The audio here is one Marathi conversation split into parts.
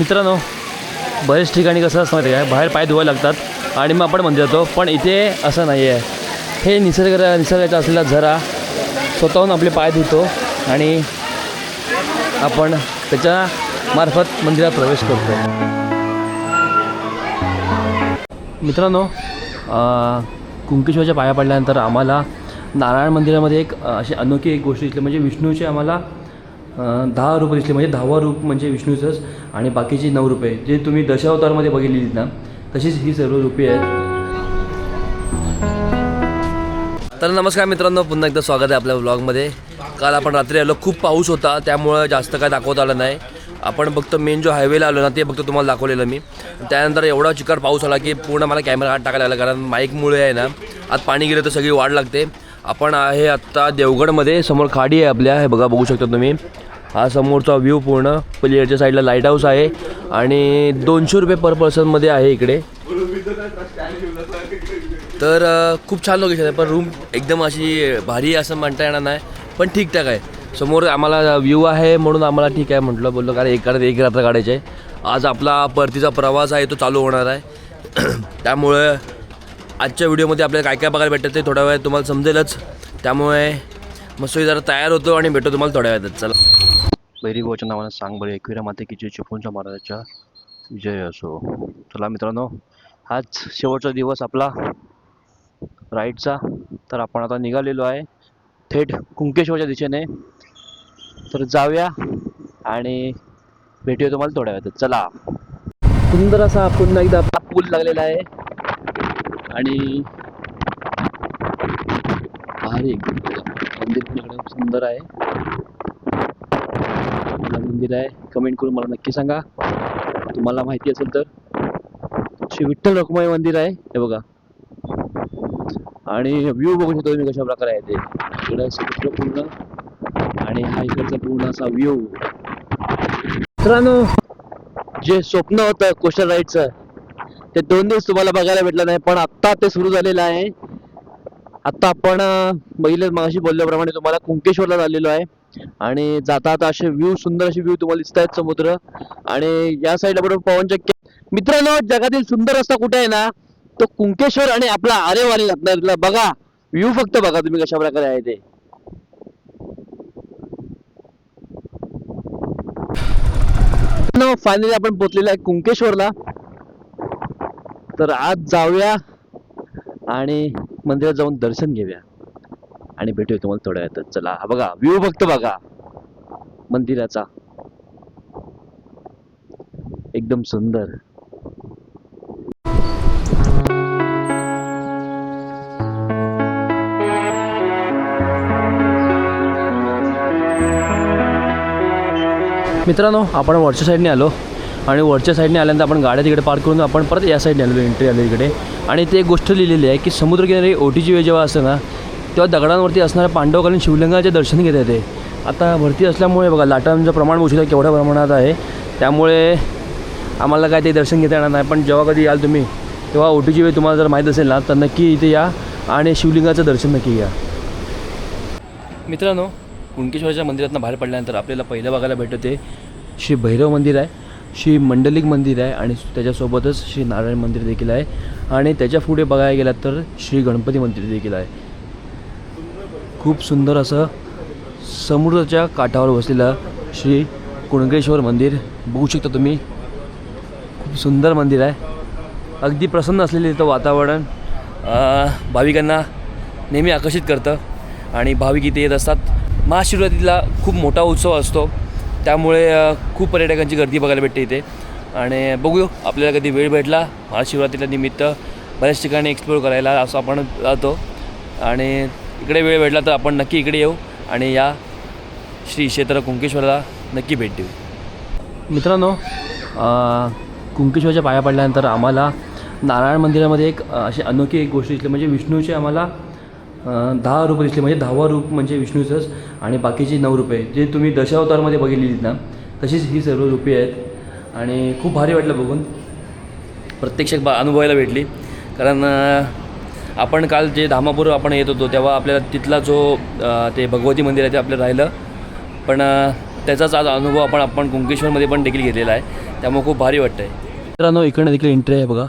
मित्रांनो बरेच ठिकाणी कसं असतं माहिती आहे बाहेर पाय धुवायला लागतात आणि मग आपण म्हणतो जातो पण इथे असं नाही आहे. हे निसर्ग निसर्गाचा असलेला झरा स्वतःहून आपले पाय धुतो आणि आपण त्याच्या मार्फत मंदिरात प्रवेश करतो. मित्रांनो कुंकेश्वरच्या पाया पडल्यानंतर आम्हाला नारायण मंदिरामध्ये एक अशी अनोखी एक गोष्ट दिसली म्हणजे विष्णूचे आम्हाला दहा रूप दिसले. म्हणजे दहावा रूप म्हणजे विष्णूचंच आणि बाकीची नऊ रूपे जे तुम्ही दशावतारमध्ये बघितलेली ना तशीच ही सर्व रूपे आहेत. तर नमस्कार मित्रांनो. पुन्हा एकदा स्वागत आहे आपल्या ब्लॉगमध्ये काल आपण रात्री आलो. खूप पाऊस होता त्यामुळं जास्त काय दाखवता आलं नाही. आपण फक्त मेन जो हायवेला आलो ना ते फक्त तुम्हाला दाखवलेलं मी. त्यानंतर एवढा चिकट पाऊस आला की पूर्ण मला कॅमेरा हात टाकायला लागला कारण माईकमुळे आहे ना आत पाणी गेलं तर सगळी वाढ लागते. आपण आहे आत्ता देवगडमध्ये समोर खाडी आहे आपल्या. हे बघा बघू शकता तुम्ही. हा समोरचा व्ह्यू पूर्ण. पलीकडच्या साईडला लाइट हाऊस आहे. आणि दोनशे रुपये पर पर्सनमध्ये आहे इकडे. तर खूप छान लोकेशन आहे. पण रूम एकदम अशी भारी असं म्हणता येणार नाही. पण ठीकठाक आहे. समोर आम्हाला व्ह्यू आहे म्हणून आम्हाला ठीक आहे म्हटलं बोललो. कारण एक रात्र एक रात्र काढायचे आहे. आज आपला परतीचा प्रवास आहे तो चालू होणार आहे. त्यामुळे आजच्या व्हिडिओमध्ये आपल्याला काय काय बघायला भेटतं ते थोड्या वेळ तुम्हाला समजेलच. त्यामुळे मस्त जरा तयार होतो आणि भेटतो तुम्हाला थोड्या वेळात चला. बैरी गोच्या नावानं सांग बरे एकविरा माते की चिपळूणच्या महाराजाच्या विजय असो. चला मित्रांनो हाच शेवटचा दिवस आपला. राईटचा. तर आपण आता निघालेलो आहे थेट कुंकेश्वरच्या दिशेने. तर जाऊया आणि भेटूया तुम्हाला थोड्या वेळात चला. सुंदर असा पुन्हा एकदा पूल लागलेला आहे. आणि भारी. मंदिर सुंदर आहे. मंदिर आहे कमेंट करून मला नक्की सांगा. तुम्हाला माहिती असेल तर. श्री विठ्ठल रखुमाई मंदिर आहे हे बघा. आणि व्ह्यू बघू शकतो तुम्ही कशा प्रकारे आहे ते. इकडं समुद्र पूर्ण आणि हा इकडचा पूर्ण असा व्ह्यू मित्रांनो जे स्वप्न होतं कोस्टल राईडचं ते दोन दिवस तुम्हाला बघायला भेटलं नाही पण आत्ता ते सुरू झालेलं आहे. आत्ता आपण पहिले बघितलं मगाशी बोलल्याप्रमाणे तुम्हाला कुंकेश्वरला झालेलो आहे. आणि जाता आता असे व्ह्यू सुंदर असे व्ह्यू तुम्हाला दिसत आहेत समुद्र. आणि या साईडला बरोबर पवनचक्की मित्रांनो जगातील सुंदर रस्ता कुठे आहे ना तो कुंकेश्वर आणि आपला आरेवारी रत्नागिरीला बघा व्ह्यू फक्त बघा तुम्ही कशा प्रकारे आहे ते. फायनली आपण पोचलेला आहे कुंकेश्वरला. तर आज जाऊया. आणि मंदिरात जाऊन दर्शन घेऊया. आणि भेटूया तुम्हाला थोड्या वेळात चला हा बघा व्ह्यू फक्त बघा. मंदिराचा. एकदम सुंदर. मित्रांनो आपण वरच्या साईडने आलो. आणि वरच्या साईडने आल्यानंतर आपण गाड्या तिकडे पार्क करून आपण परत या साईडने आलेलो एंट्री आली इकडे. आणि ते एक गोष्ट लिहिलेली आहे की समुद्रकिनारी ओटीची वेळ जेव्हा असते ना तेव्हा दगडांवरती असणाऱ्या पांडवकालीन शिवलिंगाचे दर्शन घेता येते. आता भरती असल्यामुळे बघा लाटांचं प्रमाण बघू केवढ्या प्रमाणात आहे. त्यामुळे आम्हाला काय ते दर्शन घेता येणार नाही. पण जेव्हा कधी याल तुम्ही तेव्हा ओटीची वेळ तुम्हाला जर माहीत असेल ना तर नक्की इथे या आणि शिवलिंगाचं दर्शन नक्की घ्या. मित्रांनो कुणकेश्वरच्या मंदिरातनं बाहेर पडल्यानंतर आपल्याला पहिलं बघायला भेटते श्री भैरव मंदिर आहे. श्री मंडलिक मंदिर आहे आणि त्याच्यासोबतच श्री नारायण मंदिर देखील आहे. आणि त्याच्या पुढे बघायला गेलात तर श्री गणपती मंदिर देखील आहे. खूप सुंदर असं समुद्राच्या काठावर बसलेलं श्री कुणकेश्वर मंदिर बघू शकता तुम्ही. खूप सुंदर मंदिर आहे. अगदी प्रसन्न असलेलं इथं वातावरण भाविकांना नेहमी आकर्षित करतं. आणि भाविक इथे येत असतात. महाशिवरात्रीला खूप मोठा उत्सव असतो. त्यामुळे खूप पर्यटकांची गर्दी बघायला भेटते इथे. आणि बघू आपल्याला कधी वेळ भेटला महाशिवरात्रीला निमित्त बऱ्याच ठिकाणी एक्सप्लोर करायला असं आपण जातो. आणि इकडे वेळ भेटला तर आपण नक्की इकडे येऊ आणि या श्री क्षेत्र कुंकेश्वरला नक्की भेट देऊ. मित्रांनो कुंकेश्वरच्या पाया पडल्यानंतर आम्हाला नारायण मंदिरामध्ये एक अशी अनोखी एक गोष्ट दिसली म्हणजे विष्णूचे आम्हाला दहा रूप दिसले म्हणजे दहावा रूप म्हणजे विष्णूचंच आणि बाकीचे नऊ रूपे जे तुम्ही दशावतारमध्ये बघितलेली ना तशीच ही सर्व रूपे आहेत. आणि खूप भारी वाटलं बघून. प्रत्यक्ष बा अनुभवायला भेटली. कारण आपण काल जे धामापूर आपण येत होतो तेव्हा आपल्याला तिथला जो ते भगवती मंदिर आहे ते आपल्याला राहिलं. पण त्याचाच आज अनुभव आपण आपण कुंकेश्वरमध्ये पण देखील घेतलेला आहे. त्यामुळे खूप भारी वाटतं आहे मित्रांनो इकडनं देखील एंट्री आहे बघा.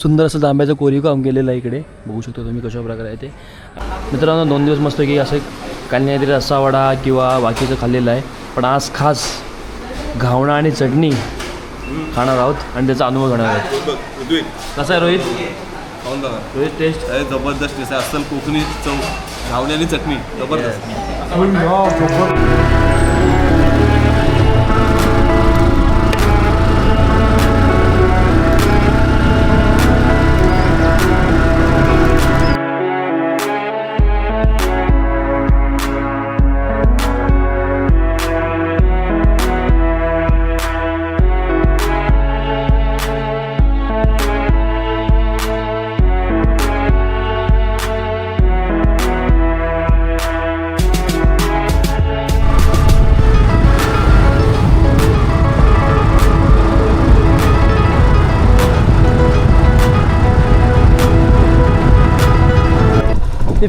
सुंदर असं जांभ्याचं कोरीव काम केलेलं आहे इकडे. बघू शकतो तुम्ही कशा प्रकारे आहे ते. मित्रांनो दोन दिवस मस्त की असं काहीतरी रस्सा वडा किंवा बाकीचं खाल्लेलं आहे. पण आज खास घावणा आणि चटणी खाणार आहोत आणि त्याचा अनुभव घेणार आहोत. कसा आहे रोहित? रोहित टेस्ट अरे जबरदस्त. टेस्ट आहे असल कोकणी चव घावणी आणि चटणी. जबरदस्त.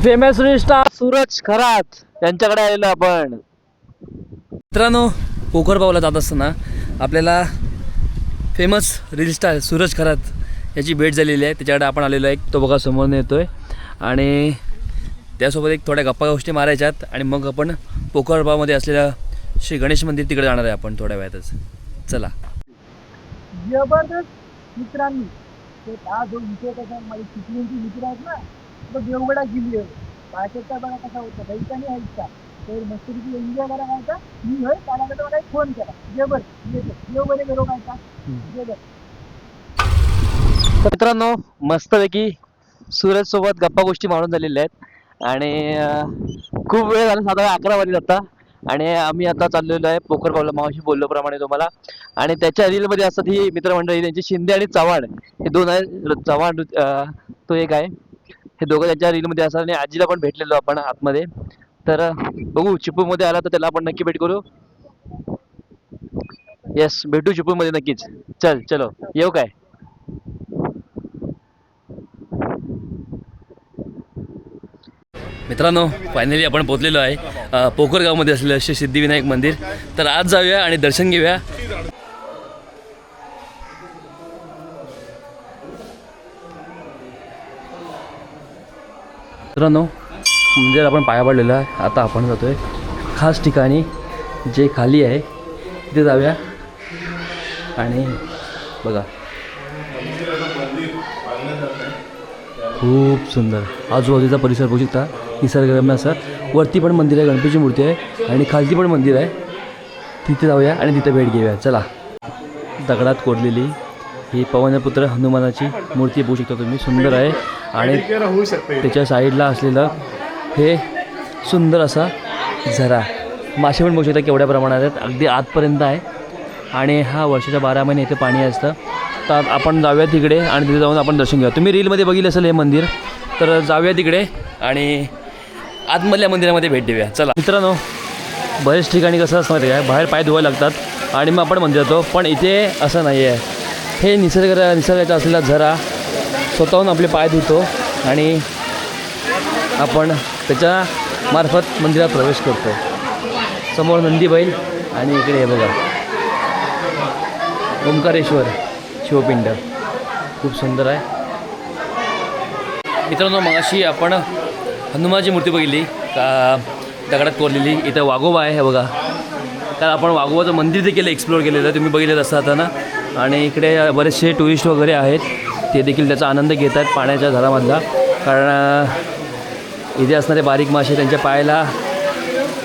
Famous star Suraj Kharat. यांच्याकडे आलेलो आपण. मित्रांनो पोखर पावला जात असताना आपल्याला famous reel star Suraj Kharat याची भेट झालेली आहे. त्याच्याकडे आपण आलेलो आहे. तो बघा समोर येतो आहे आणि त्यासोबत एक थोड्या गप्पा गोष्टी मारायच्यात. आणि मग आपण पोखरबावमध्ये असलेलं श्री गणेश मंदिर तिकडे जाणार आहे आपण थोड्या वेळातच. चला. जबरदस्त मित्रांनी. ते जो विषय कसा माझे चिखलींची मित्र आहेत ना तो देवगडा बाळकेचा बघा कसा होता? यायचा तर मस्तपैकी एन्जॉय करा काय मी होय त्याला मला एक फोन केला देव बरे गेलो काय का? जेबर मित्रांनो मस्तपैकी सूरज सोबत गप्पा गोष्टी मारून झालेल्या आहेत. आणि खूप वेळ झाला साधा अकरा वाजले आता. आणि आम्ही आता चाललेलो आहे पोखर पावला. मावशी बोलल्याप्रमाणे तुम्हाला. आणि त्याच्या रीलमध्ये असतात ही मित्रमंडळी त्यांची शिंदे आणि चव्हाण हे दोन आहे चव्हाण तो एक आहे. हे दोघं त्यांच्या रीलमध्ये असतात आणि आजीला पण भेटलेलो आपण आतमध्ये. तर बघू चिपूमध्ये आला तर त्याला आपण नक्की भेट करू. येस भेटू चिपूमध्ये नक्कीच. चल चलो. येऊ काय? मित्रांनो फायनली आपण पोचलेलो आहे. पोखरगावमध्ये असलेलं श्री सिद्धिविनायक मंदिर. तर आज जाऊया आणि दर्शन घेऊया. मित्रांनो मंदिर आपण पाया पडलेला आहे. आता आपण जातो आहे खास ठिकाणी जे खाली आहे तिथे जाऊया. आणि बघा. खूप सुंदर. आजूबाजूचा परिसर बघू शकता. निसर्गरम्य असा. वरती पण मंदिर आहे गणपतीची मूर्ती आहे. आणि खालती पण मंदिर आहे. तिथे जाऊया आणि तिथे भेट घेऊया. चला. दगडात कोरलेली ही पवनपुत्र हनुमानाची मूर्ती बघू शकता तुम्ही. सुंदर आहे. आणि त्याच्या साईडला असलेलं हे सुंदर असा झरा. मासे पण बघू शकता केवढ्या प्रमाणात आहेत. अगदी आतपर्यंत आहे. आणि हा वर्षाच्या बारा महिने इथे पाणी असतं. तर आपण जाऊया तिकडे आणि तिथे जाऊन आपण दर्शन घेऊया. तुम्ही रीलमध्ये बघितलं असेल हे मंदिर तर जाऊया तिकडे आणि आतमधल्या मंदिरामध्ये भेट देऊया. चला. मित्रांनो बरेच ठिकाणी कसं असतं माहिती आहे बाहेर पाय धुवायला लागतात आणि मग आपण मंदिर जातो. पण इथे असं नाही आहे. हे निसर्ग निसर्गाचा असलेला झरा स्वतःहून आपले पाय धुतो आणि आपण त्याच्या मार्फत मंदिरात प्रवेश करतो. समोर नंदी बैल आणि इकडे हे बघा. ओंकारेश्वर शिवपिंड. खूप सुंदर आहे. मित्रांनो मगाशी आपण हनुमानची मूर्ती बघितली. का दगडात कोरलेली. इथं वाघोबा आहे हे बघा. तर आपण वाघोबाचं मंदिर देखील एक्सप्लोअर केलेलं आहे. तुम्ही बघितलं असता ना. आणि इकडे बरेचसे टुरिस्ट वगैरे आहेत. ते देखील त्याचा आनंद घेत आहेत पाण्याच्या झरामधला कारण इथे असणारे बारीक मासे त्यांच्या पायाला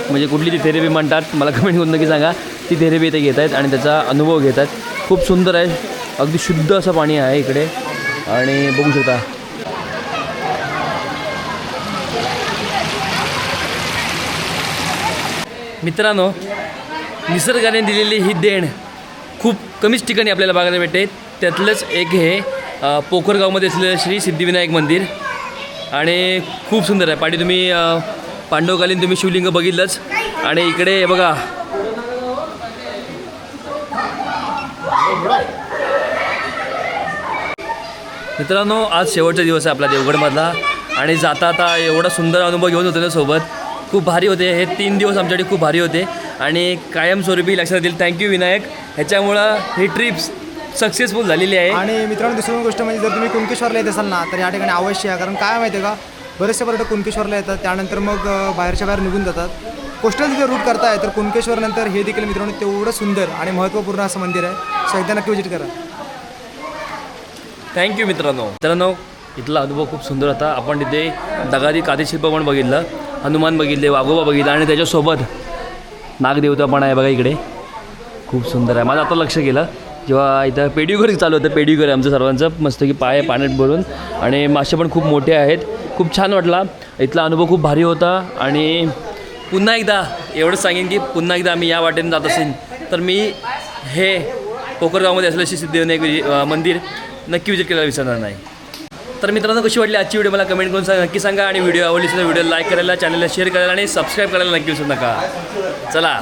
म्हणजे कुठली ती थेरपी म्हणतात मला कमेंट करून नक्की सांगा. ती थेरपी इथे घेत आहेत आणि त्याचा अनुभव घेत आहेत. खूप सुंदर आहे. अगदी शुद्ध असं पाणी आहे इकडे. आणि बघू शकता. मित्रांनो निसर्गाने दिलेली ही देण खूप कमीच ठिकाणी आपल्याला बघायला भेटते त्यातलंच एक हे पोखरगावमध्ये असलेलं श्री सिद्धिविनायक मंदिर. आणि खूप सुंदर आहे. पाठी तुम्ही पांडवकालीन तुम्ही शिवलिंग बघितलंच. आणि इकडे बघा. मित्रांनो आज शेवटचा दिवस आहे आपला देवगडमधला. आणि जाता आता एवढा सुंदर अनुभव घेऊन होतो ना सोबत. खूप भारी होते. हे तीन दिवस आमच्यासाठी खूप भारी होते. आणि कायमस्वरूपी लक्षात येतील थँक्यू विनायक. ह्याच्यामुळं ही ट्रिप्स सक्सेसफुल झालेली आहे. आणि मित्रांनो दुसरी गोष्ट म्हणजे जर तुम्ही कुणकेश्वरला येत असाल ना तर या ठिकाणी अवश्य आहे कारण काय माहिती आहे का? बरेचसे पर्यटक कुणकेश्वरला येतात त्यानंतर मग बाहेरच्या बाहेर निघून जातात. कोस्टल जर रूट करताय तर कुणकेश्वर नंतर हे देखील मित्रांनो तेवढं सुंदर आणि महत्त्वपूर्ण असं मंदिर आहे. सो एकदा नक्की विजिट करा. थँक्यू मित्रांनो. मित्रांनो इथला अनुभव खूप सुंदर होता. आपण तिथे दगारी कादेशिल्प पण बघितलं हनुमान बघितले वाघोबा बघितलं आणि त्याच्यासोबत नागदेवता पण आहे बघा इकडे. खूप सुंदर आहे. माझं आता लक्ष गेलं. जेव्हा इथं पेड्युकर चालू होतं पेड्युकर आमचं सर्वांचं. मस्त की पाय पाण्यात भरून आणि मासे पण खूप मोठे आहेत. खूप छान वाटला. इथला अनुभव खूप भारी होता. आणि पुन्हा एकदा एवढंच सांगेन की पुन्हा एकदा आम्ही या वाटेने जात असेल तर मी हे कोकरगावमध्ये असलेले श्री सिद्धिविनायक मंदिर नक्की विजिट करायला विसरणार नाही. तर मित्रांनो कशी वाटली आजची व्हिडिओ मला कमेंट करून सांगा. नक्की सांगा. आणि व्हिडिओ आवडली असेल व्हिडिओ लाईक करायला चॅनलला शेअर करायला आणि सबस्क्राईब करायला नक्की विसरू नका. चला.